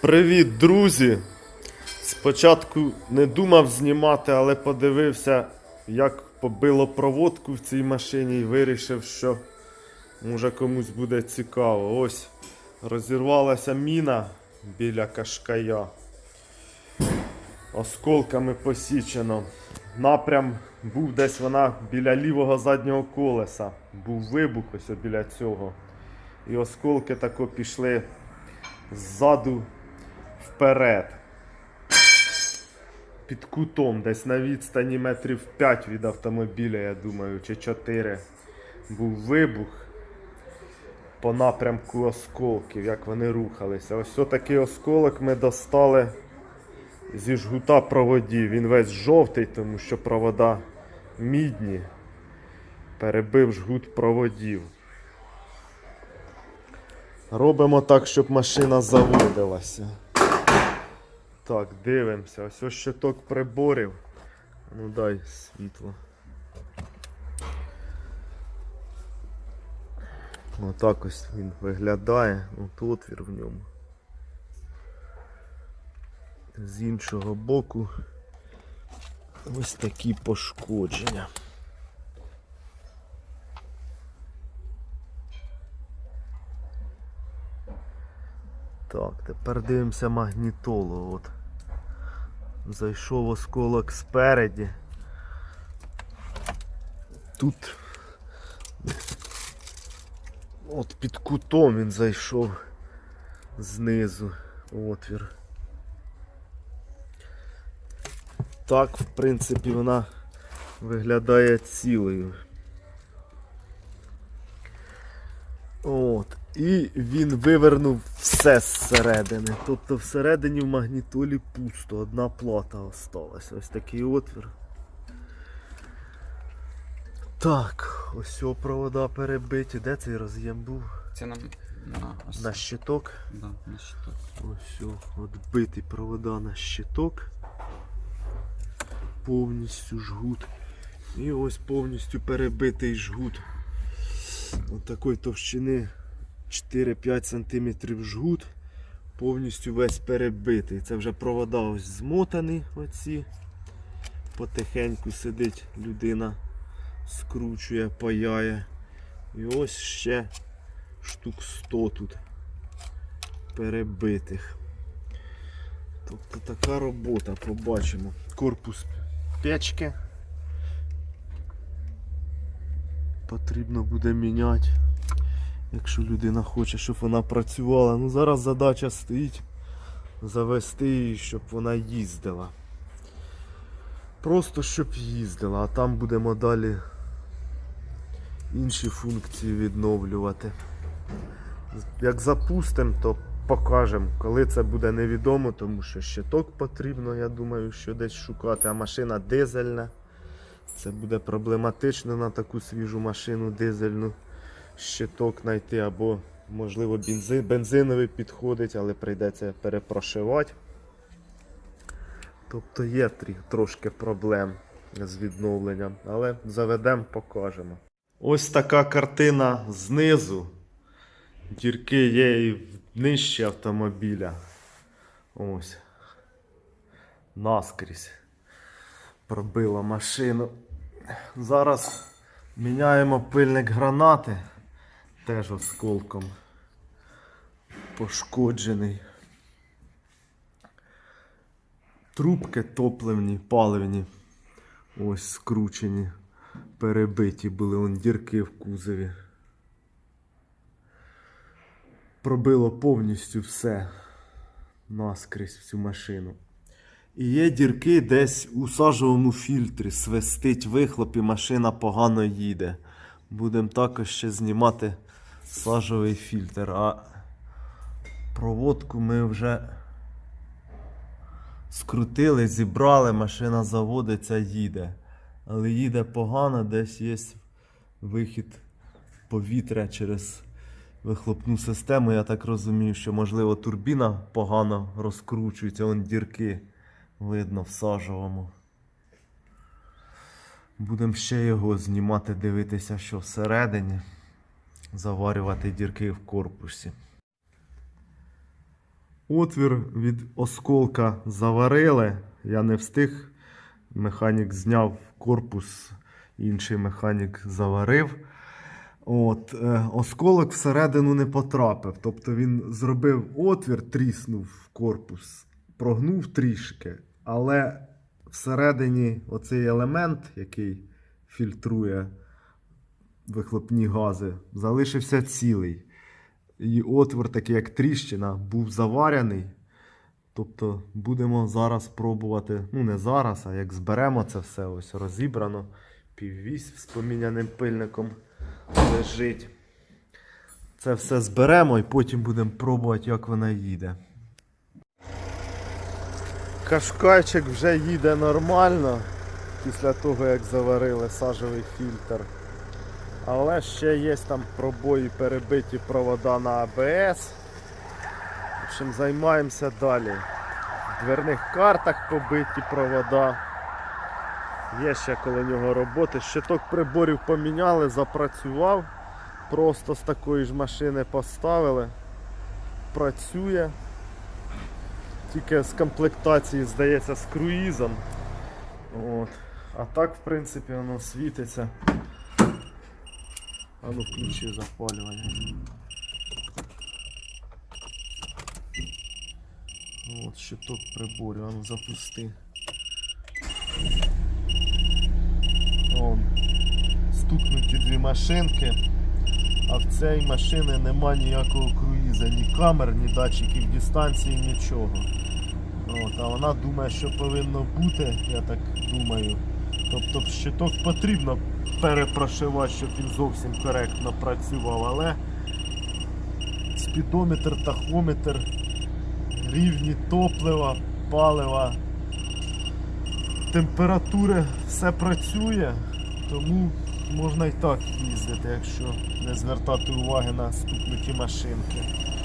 Привіт, друзі! Спочатку не думав знімати, але подивився, як побило проводку в цій машині і вирішив, що може комусь буде цікаво. Ось розірвалася міна біля кашкая. Осколками посічено. Напрям був десь вона біля лівого заднього колеса. Був вибух ось біля цього. І осколки тако пішли ззаду вперед. Під кутом, десь на відстані метрів 5 від автомобіля, я думаю, чи 4. Був вибух по напрямку осколків, як вони рухалися. Ось отакий осколок ми достали зі жгута проводів. Він весь жовтий, тому що провода мідні. Перебив жгут проводів. Робимо так, щоб машина заводилася. Так, дивимося. Ось ось щиток приборів. Ну дай світло. Отак ось він виглядає. От отвір в ньому. З іншого боку ось такі пошкодження. Так, тепер дивимося магнітолу. От. Зайшов осколок спереді. Тут от під кутом він зайшов знизу отвір. Так, в принципі, вона виглядає цілою. От. І він вивернув все зсередини. Тобто всередині в магнітолі пусто, одна плата осталась. Ось такий отвір. Так, ось о провода перебиті. Де цей роз'єм був? Це нам на, ось, На щиток. да, на щиток. Ось о, отбиті провода на щиток. Повністю жгут. І ось повністю перебитий жгут. Ось такої товщини 4-5 см жгут. Повністю весь перебитий. Це вже провода ось змотані оці. Потихеньку сидить людина, скручує, паяє. І ось ще штук 100 тут перебитих. Тобто така робота, побачимо. Корпус печки. Потрібно буде міняти, якщо людина хоче, щоб вона працювала. Ну зараз задача стоїть завести її, щоб вона їздила. Просто щоб їздила, а там будемо далі інші функції відновлювати. Як запустимо, то покажемо. Коли це буде невідомо, тому що щиток потрібно, я думаю, що десь шукати, а машина дизельна. Це буде проблематично на таку свіжу машину дизельну щиток знайти, або, можливо, бензи, бензиновий підходить, але прийдеться перепрошивати. Тобто є трошки проблем з відновленням, але заведемо, покажемо. Ось така картина знизу. Дірки є і в нижче автомобіля. Ось. Наскрізь. Пробило машину. Зараз міняємо пильник гранати. Теж осколком. Пошкоджений. Трубки топливні, паливні. Ось скручені. Перебиті були вон дірки в кузові. Пробило повністю все наскрізь всю машину. І є дірки десь у сажовому фільтрі. Свистить вихлоп і машина погано їде. Будемо також ще знімати сажовий фільтр. А проводку ми вже скрутили, зібрали, машина заводиться, їде. Але їде погано, десь є вихід повітря через вихлопну систему. Я так розумію, що можливо турбіна погано розкручується, вон дірки видно в сажовому. Будемо ще його знімати, дивитися, що всередині, заварювати дірки в корпусі. Отвір від осколка заварили. Я не встиг. Механік зняв корпус, інший механік заварив. От, е, осколок всередину не потрапив. Тобто він зробив отвір, тріснув в корпус, прогнув трішки, але всередині оцей елемент, який фільтрує вихлопні гази, залишився цілий. І отвір, такий як тріщина, був заварений. Тобто будемо зараз пробувати, ну не зараз, а як зберемо це все ось розібрано. Піввісь з поміняним пильником лежить. Це все зберемо і потім будемо пробувати, як вона їде. Кашкайчик вже їде нормально після того, як заварили сажевий фільтр. Але ще є там пробої, перебиті провода на АБС. В общем, займаємося далі. В дверних картах побиті провода. Є ще коло нього роботи. Щиток приборів поміняли, запрацював. Просто з такої ж машини поставили. Працює. Тільки з комплектації, здається, з круїзом. От. А так, в принципі, воно світиться. А ну включи запалювання. От щиток приборів, а ну запусти. Вон. Стукнуті дві машинки. А в цій машини нема ніякого круїза, ні камер, ні датчиків дистанції, нічого. От, а вона думає, що повинно бути, я так думаю. Тобто щиток потрібно перепрошивати, щоб він зовсім коректно працював, але спідометр, тахометр, рівні топлива, палива, температури, все працює, тому можна і так їздити, якщо не звертати уваги на стукнуті машинки.